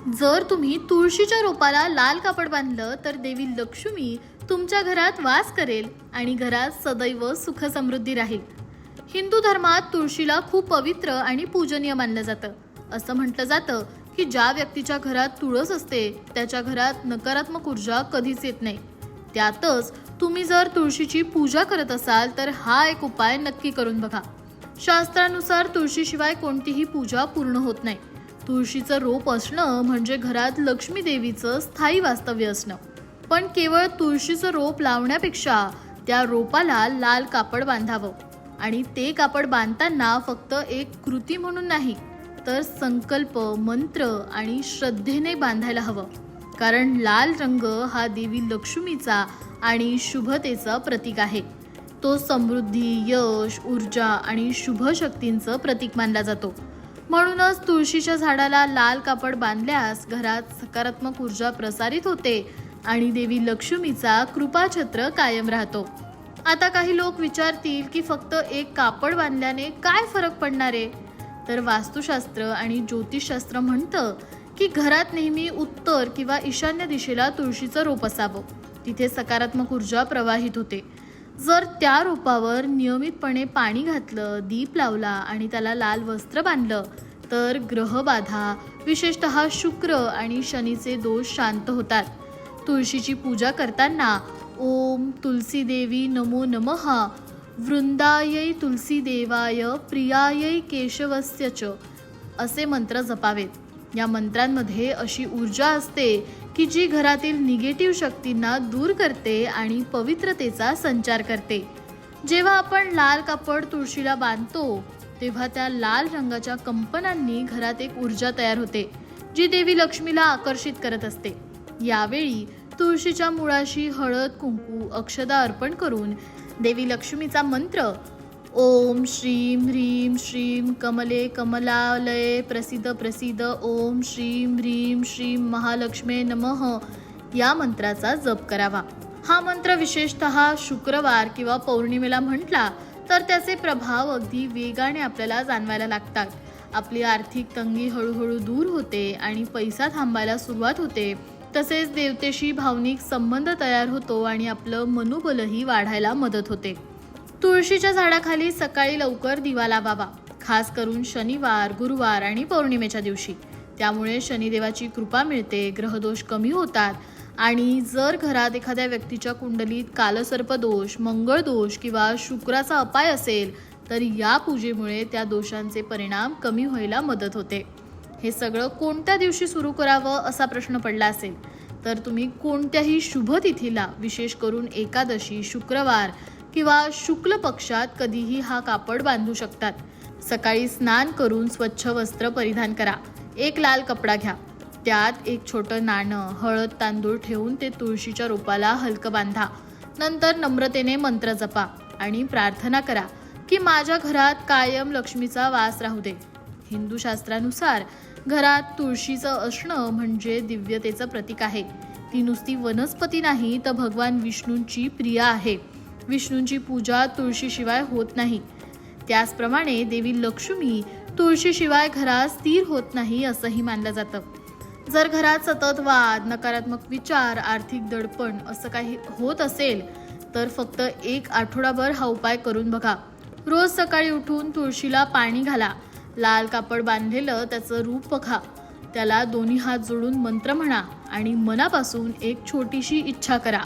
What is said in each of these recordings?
जर तुम्ही तुळशीच्या रोपाला लाल कापड बांधलं तर देवी लक्ष्मी तुमच्या घरात वास करेल आणि घरात सदैव सुख समृद्धी राहील. हिंदू धर्मात तुळशीला खूप पवित्र आणि पूजनीय मानलं जातं. असं म्हटलं जातं की ज्या व्यक्तीच्या घरात तुळस असते त्याच्या घरात नकारात्मक ऊर्जा कधीच येत नाही. त्यातच तुम्ही जर तुळशीची पूजा करत असाल तर हा एक उपाय नक्की करून बघा. शास्त्रानुसार तुळशीशिवाय कोणतीही पूजा पूर्ण होत नाही. तुळशीचं रोप असणं म्हणजे घरात लक्ष्मी देवीचं स्थायी वास्तव्य असणं. पण केवळ तुळशीचं रोप लावण्यापेक्षा त्या रोपाला लाल कापड बांधावं. आणि ते कापड बांधताना फक्त एक कृती म्हणून नाही तर संकल्प मंत्र आणि श्रद्धेने बांधायला हवं. कारण लाल रंग हा देवी लक्ष्मीचा आणि शुभतेचा प्रतीक आहे. तो समृद्धी यश ऊर्जा आणि शुभ शक्तींचं प्रतीक मानला जातो. म्हणूनच तुळशीच्या झाडाला लाल कापड बांधल्यास घरात सकारात्मक ऊर्जा प्रसारित होते आणि देवी लक्ष्मीचा कृपाछत्र कायम राहतो. आता काही लोक विचारतील की फक्त एक कापड बांधल्याने काय फरक पडणार आहे? तर वास्तुशास्त्र आणि ज्योतिषशास्त्र म्हणतं की घरात नेहमी उत्तर किंवा ईशान्य दिशेला तुळशीचं रोप असावं. तिथे सकारात्मक ऊर्जा प्रवाहित होते. जर त्या रोपावर नियमितपणे पाणी घातलं दीप लावला आणि त्याला लाल वस्त्र बांधलं तर ग्रहबाधा विशेषतः शुक्र आणि शनीचे दोष शांत होतात. तुळशीची पूजा करताना ओम तुलसी देवी नमो नमः वृंदायै तुलसी देवाय प्रियायै केशवस्य च असे मंत्र जपावेत. या मंत्रांमध्ये अशी ऊर्जा असते की जी घरातील निगेटिव्ह शक्तींना दूर करते आणि पवित्रतेचा संचार करते. जेव्हा आपण लाल कापड तुळशीला बांधतो तेव्हा त्या लाल रंगाच्या कंपनांनी घरात एक ऊर्जा तयार होते जी देवी लक्ष्मीला आकर्षित करत असते. यावेळी तुळशीच्या मुळाशी हळद कुंकू अक्षदा अर्पण करून देवी लक्ष्मीचा मंत्र ओम श्रीं ह्रीं श्रीं कमले कमलालये प्रसिद्ध प्रसिद्ध. ओम श्रीं ह्रीं श्रीं महालक्ष्मे नमः. या मंत्राचा जप करावा. हा मंत्र विशेषतः शुक्रवार किंवा पौर्णिमेला म्हटला तर त्याचे प्रभाव अगदी वेगाने आपल्याला जाणवायला लागतात. आपली आर्थिक तंगी हळूहळू दूर होते आणि पैसा थांबायला सुरुवात होते. तसेच देवतेशी भावनिक संबंध तयार होतो आणि आपलं मनोबलही वाढायला मदत होते. तुळशीच्या झाडाखाली सकाळी लवकर दिवा लावावा खास करून शनिवार गुरुवार आणि पौर्णिमेच्या दिवशी. त्यामुळे शनिदेवाची कृपा मिळते ग्रहदोष कमी होतात आणि जर घरात एखाद्या व्यक्तीच्या कुंडलीत कालसर्प दोष मंगळ दोष किंवा शुक्राचा अपाय असेल तर या पूजेमुळे त्या दोषांचे परिणाम कमी व्हायला मदत होते. हे सगळं कोणत्या दिवशी सुरू करावं असा प्रश्न पडला असेल तर तुम्ही कोणत्याही शुभ तिथीला विशेष करून एकादशी शुक्रवार किंवा शुक्ल पक्षात कधीही हा कापड बांधू शकतात. सकाळी स्नान करून स्वच्छ वस्त्र परिधान करा. एक लाल कपडा घ्या. त्यात एक छोटं नाणं हळद तांदूळ ठेवून ते तुळशीच्या रोपाला हलकं बांधा. नंतर नम्रतेने मंत्र जपा आणि प्रार्थना करा की माझ्या घरात कायम लक्ष्मीचा वास राहू दे. हिंदू शास्त्रानुसार घरात तुळशीचं असणं म्हणजे दिव्यतेचं प्रतीक आहे. ती नुसती वनस्पती नाही तर भगवान विष्णूंची प्रिया आहे. विष्णूंची पूजा तुळशीशिवाय होत नाही. त्याचप्रमाणे देवी लक्ष्मी तुळशीशिवाय घरात स्थिर होत नाही असंही मानलं जातं. जर घरात सतत वाद नकारात्मक विचार आर्थिक दडपण असं काही होत असेल तर फक्त एक आठवडाभर हा उपाय करून बघा. रोज सकाळी उठून तुळशीला पाणी घाला. लाल कापड बांधलेलं त्याचं रूप बघा. त्याला दोन्ही हात जोडून मंत्र म्हणा आणि मनापासून एक छोटीशी इच्छा करा.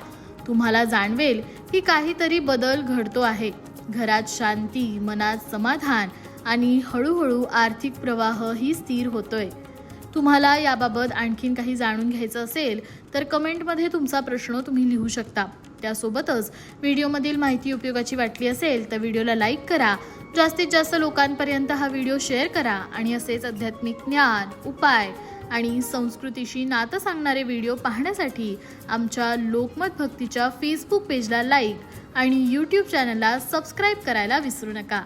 तुम्हाला जाणवेल की काहीतरी बदल घडतो आहे. घरात शांती मनात समाधान आणि हळूहळू आर्थिक प्रवाह ही स्थिर होतोय. तुम्हाला याबाबत आणखीन काही जाणून घ्यायचं असेल तर कमेंटमध्ये तुमचा प्रश्न तुम्ही लिहू शकता. त्यासोबतच व्हिडिओमधील माहिती उपयोगाची वाटली असेल तर व्हिडिओला लाईक करा. जास्तीत जास्त लोकांपर्यंत हा व्हिडिओ शेअर करा आणि असेच आध्यात्मिक ज्ञान उपाय आणि संस्कृतीशी नातं सांगणारे व्हिडिओ पाहण्यासाठी आमच्या लोकमत भक्तीच्या फेसबुक पेजला लाईक आणि यूट्यूब चॅनलला सबस्क्राईब करायला विसरू नका.